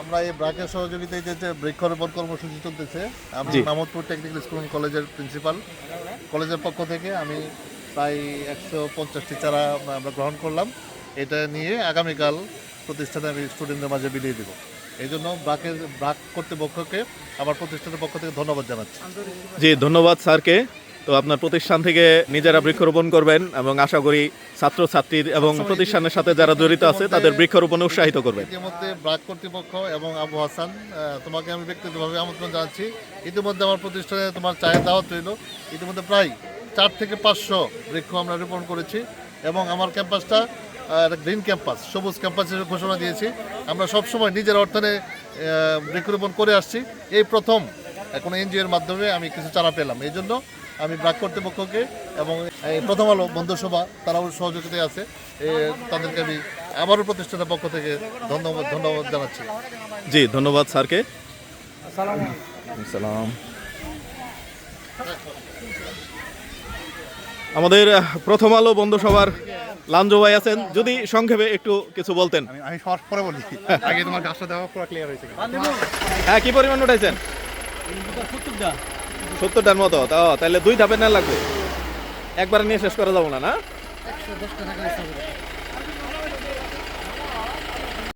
আমরা এই ব্রাকের সহযোগিতায় যে বৃক্ষরোপণ কর্মসূচি চলতেছে আমি। মামুদপুর টেকনিক্যাল স্কুল কলেজের প্রিন্সিপাল। কলেজের পক্ষ থেকে আমি প্রায় একশো পঞ্চাশটি চারা আমরা গ্রহণ করলাম। এটা নিয়ে আগামীকাল প্রতিষ্ঠানে আমি স্টুডেন্টদের মাঝে বিলিয়ে দেবো। এই জন্য ব্রাকের ব্রাক কর্তৃপক্ষকে আমার প্রতিষ্ঠানের পক্ষ থেকে ধন্যবাদ জানাচ্ছি। জি ধন্যবাদ স্যারকে। তো আপনার প্রতিষ্ঠান থেকে নিজেরা বৃক্ষরোপণ করবেন এবং আশা করি ছাত্র ছাত্রছাত্রীর এবং প্রতিষ্ঠানের সাথে যারা জড়িত আছে তাদের বৃক্ষরোপণে উৎসাহিত করবেন। ইতিমধ্যে ব্রাক কর্তৃপক্ষ এবং আবু হাসান তোমাকে আমি ব্যক্তিগতভাবে আমন্ত্রণ জানাচ্ছি। ইতিমধ্যে আমার প্রতিষ্ঠানে তোমার চায়ের দাওয়াত রইল। ইতিমধ্যে প্রায় চার থেকে পাঁচশো বৃক্ষ আমরা রোপণ করেছি এবং আমার ক্যাম্পাসটা একটা গ্রিন ক্যাম্পাস সবুজ ক্যাম্পাসের ঘোষণা দিয়েছি। আমরা সবসময় নিজের অর্থনে বৃক্ষরোপণ করে আসছি। এই প্রথম এখন এনজিওর মাধ্যমে আমি কিছু চারা পেলাম। এই জন্য আমি ব্রাক কর্তৃপক্ষকে এবং এই প্রথম আলো বন্ধুসভা তারাও সহযোগিতায় আছে। তাদেরকে আমি আবারও প্রতিষ্ঠানের পক্ষ থেকে ধন্যবাদ ধন্যবাদ জানাচ্ছি। জি ধন্যবাদ স্যারকে। সালাম। আমাদের প্রথম আলো বন্ধুসভার লাঞ্জু ভাই আছেন। যদি সংক্ষেপে একটু কিছু বলতেন। আমি আমি সবার পরে বলি। আগে তোমার গাছটা দেওয়া পুরো ক্লিয়ার হয়েছে। হ্যাঁ কি পরিমাণ উঠাইছেন? সত্তরটার মতো তাহলে দুই ধাপে না লাগবে। একবারে নিয়ে শেষ করা যাব না না?